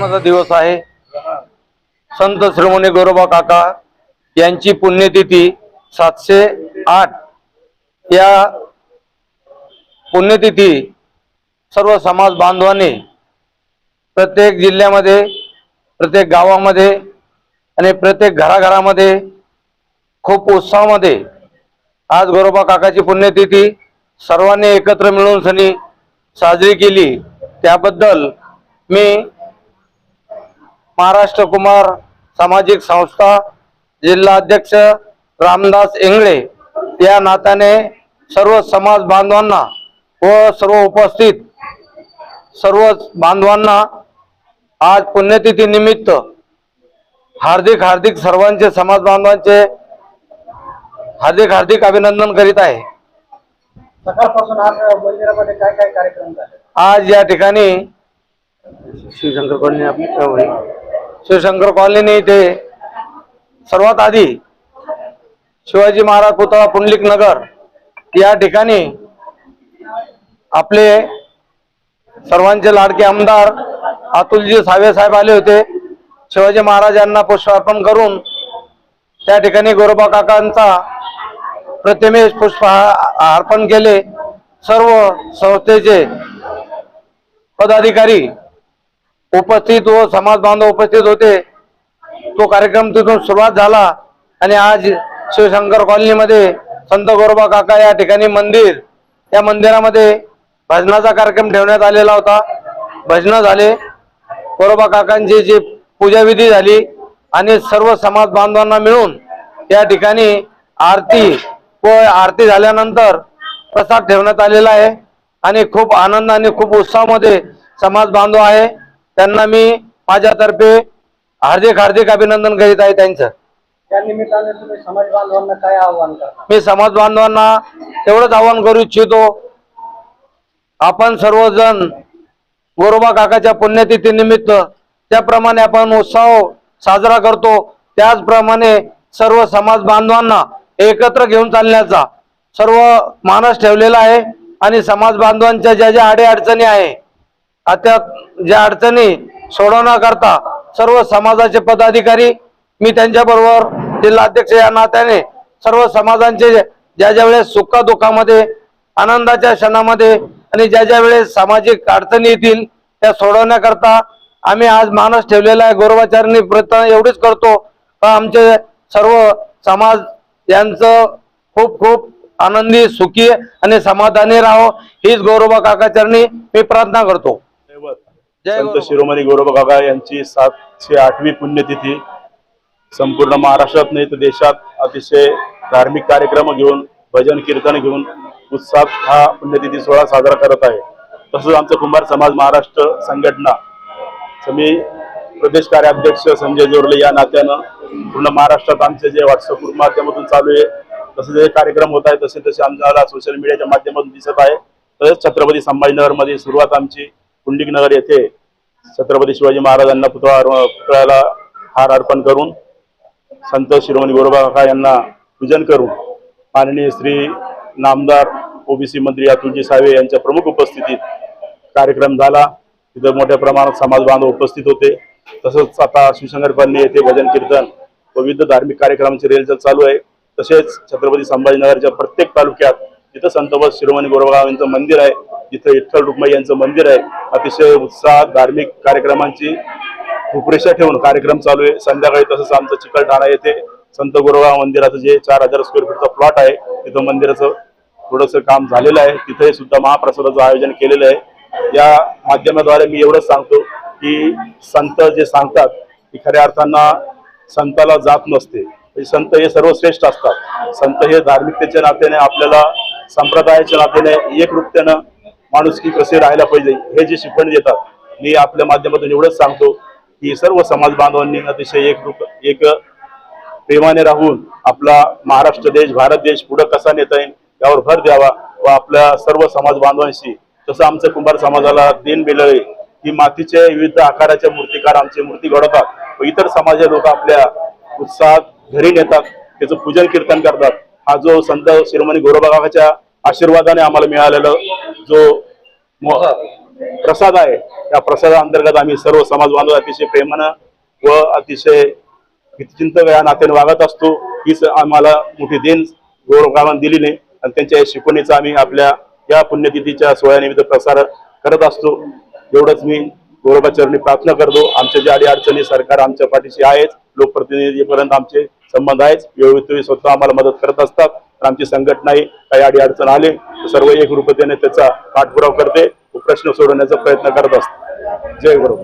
महत्त्वाचा दिवस आहे. संत श्रीमणी गोरोबा काका यांची पुण्यतिथी सातशे आठ. या पुण्यतिथी सर्व समाज बांधवांनी प्रत्येक जिल्ह्यामध्ये प्रत्येक गावामध्ये आणि प्रत्येक घराघरामध्ये खूप उत्साहामध्ये आज गोरोबा काकाची पुण्यतिथी सर्वांनी एकत्र मिळून सनी साजरी केली. त्याबद्दल मी महाराष्ट्र कुमार सामाजिक संस्था जिल्हा अध्यक्ष रामदास इंगळे या नात्याने सर्व समाज बांधवांना व सर्व उपस्थित सर्व बांधवांना आज पुण्यतिथी निमित्त हार्दिक हार्दिक सर्वांचे समाज बांधवांचे हार्दिक हार्दिक अभिनंदन करीत आहे सकाळपासून आज मंदिरामध्ये काय काय कार्यक्रम झाले आज या ठिकाणी शिवशंकर आपली. शिवशंकर कॉलनी इथे सर्वात आधी शिवाजी महाराज पुतळा पुंडलिक नगर या ठिकाणी आपले सर्वांचे लाडके आमदार अतुलजी सावे साहेब आले होते. शिवाजी महाराजांना पुष्पार्पण करून त्या ठिकाणी गोरोबा काकांचा प्रतिमेश पुष्प अर्पण केले. सर्व संस्थेचे पदाधिकारी उपस्थित व समाज बांधव उपस्थित होते. तो कार्यक्रम तिथून सुरुवात झाला आणि आज शिवशंकर कॉलनीमध्ये संत गोरोबा काका या ठिकाणी मंदिर या मंदिरामध्ये भजनाचा कार्यक्रम ठेवण्यात आलेला होता. भजनं झाले. गोरोबा काकांची जी पूजाविधी झाली आणि सर्व समाज बांधवांना मिळून या ठिकाणी आरती व आरती झाल्यानंतर प्रसाद ठेवण्यात आलेला आहे. आणि खूप आनंद आणि खूप उत्साहामध्ये समाज बांधव आहे. त्यांना मी माझ्यातर्फे हार्दिक हार्दिक अभिनंदन करीत आहे त्यांचं. त्या निमित्ताने तुम्ही समाज बांधवांना काय आव्हान करता? मी समाज बांधवांना एवढंच आवाहन करू इच्छितो. आपण सर्वजण गोरोबा काकाच्या पुण्यतिथी निमित्त त्याप्रमाणे आपण उत्सव साजरा करतो. त्याचप्रमाणे सर्व समाज बांधवांना एकत्र घेऊन चालण्याचा सर्व मानस ठेवलेला आहे आणि समाज बांधवांच्या ज्या ज्या अडी अडचणी आहे आता ज्या अडचणी सोडवण्याकरता सर्व समाजाचे पदाधिकारी मी त्यांच्याबरोबर जिल्हाध्यक्ष या नात्याने सर्व समाजांचे ज्या ज्या वेळेस सुख दुःखामध्ये आनंदाच्या क्षणामध्ये आणि ज्या ज्या वेळेस सामाजिक अडचणी येतील त्या सोडवण्याकरता आम्ही आज मानस ठेवलेला आहे. गौरवाचारणी प्रयत्न एवढीच करतो का आमचे सर्व समाज यांचं खूप खूप आनंदी सुखी आणि समाधानी राहो. हीच गौरवा काकाचरणी मी प्रार्थना करतो. संत गौरव. शिरोमणी गौरव काका यांची सातशे आठवी पुण्यतिथी. संपूर्ण महाराष्ट्रात नाही तर देशात अतिशय धार्मिक कार्यक्रम घेऊन भजन कीर्तन घेऊन उत्साहात हा पुण्यतिथी सोहळा साजरा करत आहे. तसंच आमचं कुंभार समाज महाराष्ट्र संघटना मी प्रदेश कार्याध्यक्ष संजय जोरले या नात्यानं पूर्ण महाराष्ट्रात आमचे जे व्हॉट्सअप ग्रुप माध्यमातून चालू आहे तसे जे कार्यक्रम होत आहेत तसे तसे आम्हाला सोशल मीडियाच्या माध्यमातून दिसत आहे. तसेच छत्रपती संभाजीनगरमध्ये सुरुवात आमची पुंडिक नगर येथे छत्रपती शिवाजी महाराजांना पुतळा पुतळ्याला हार अर्पण करून संत शिरोमणी गोरोबा काका यांना पूजन करून माननीय श्री नामदार ओबीसी मंत्री अतुलजी सावे यांच्या प्रमुख उपस्थितीत कार्यक्रम झाला. तिथं मोठ्या प्रमाणात समाज बांधव उपस्थित होते. तसंच आता शिवशंकर येथे भजन कीर्तन व विविध धार्मिक कार्यक्रमांची रेलचल चालू आहे. तसेच छत्रपती संभाजीनगरच्या प्रत्येक तालुक्यात जिथं संतबस शिरोमणी गोरोबा यांचं मंदिर आहे. जिथे विठ्ठल रुक्माई यांचं मंदिर आहे. अतिशय उत्साहात धार्मिक कार्यक्रमांची रूपरेषा ठेवून कार्यक्रम चालू आहे. संध्याकाळी तसंच आमचं चिकलठाणा येथे संत गोरगाव मंदिराचं जे चार हजार स्क्वेअर फीटचा प्लॉट आहे तिथं मंदिराचं थोडंसं काम झालेलं आहे. तिथे सुद्धा महाप्रसादाचं आयोजन केलेलं आहे. या माध्यमाद्वारे मी एवढंच सांगतो की संत जे सांगतात की खऱ्या अर्थांना संताला जात नसते. म्हणजे संत हे सर्वश्रेष्ठ असतात. संत हे धार्मिकतेच्या नात्याने आपल्याला संप्रदायाच्या नात्याने एकरूपतेनं माणुसकी कसे राहायला पाहिजे हे जे शिकवण देतात मी आपल्या माध्यमातून एवढंच सांगतो की सर्व समाज बांधवांनी अतिशय एक रूप एक प्रेमाने राहून आपला महाराष्ट्र देश भारत देश पुढे कसा नेता येईल यावर भर द्यावा व आपल्या सर्व समाज बांधवांशी जसं आमचं कुंभार समाजाला दिन बेलळे ही मातीच्या विविध आकाराच्या मूर्तिकार आमचे मूर्ती घडवतात व इतर समाजाचे लोक आपल्या उत्साहात घरी नेतात त्याचं पूजन कीर्तन करतात. हा जो संत शिरोमणी गोरोबा आशीर्वादाने आम्हाला मिळालेला जो मो- प्रसाद आहे त्या प्रसादाअंतर्गत आम्ही सर्व समाज बांधव अतिशय प्रेमानं व अतिशय चिंतक या नात्याने वागत असतो. हीच आम्हाला मोठी देण गौरव दिली नाही आणि त्यांच्या या शिकवणीचा आम्ही आपल्या या पुण्यतिथीच्या सोहळ्यानिमित्त प्रसार करत असतो. एवढंच मी गौरवाचरणी प्रार्थना करतो. आमच्या ज्या अडी अडचणी सरकार आमच्या पाठीशी आहेच लोकप्रतिनिधीपर्यंत आमचे संबंध आहेच वेळोवेळी तुम्ही स्वतः आम्हाला मदत करत असतात. तर आमची संघटनाही काही अडी अडचण आले तर सर्व एकरूपतेने त्याचा पाठपुरावा करते. प्रश्न सोडवण्याचा प्रयत्न करत असतात. जय गुरु.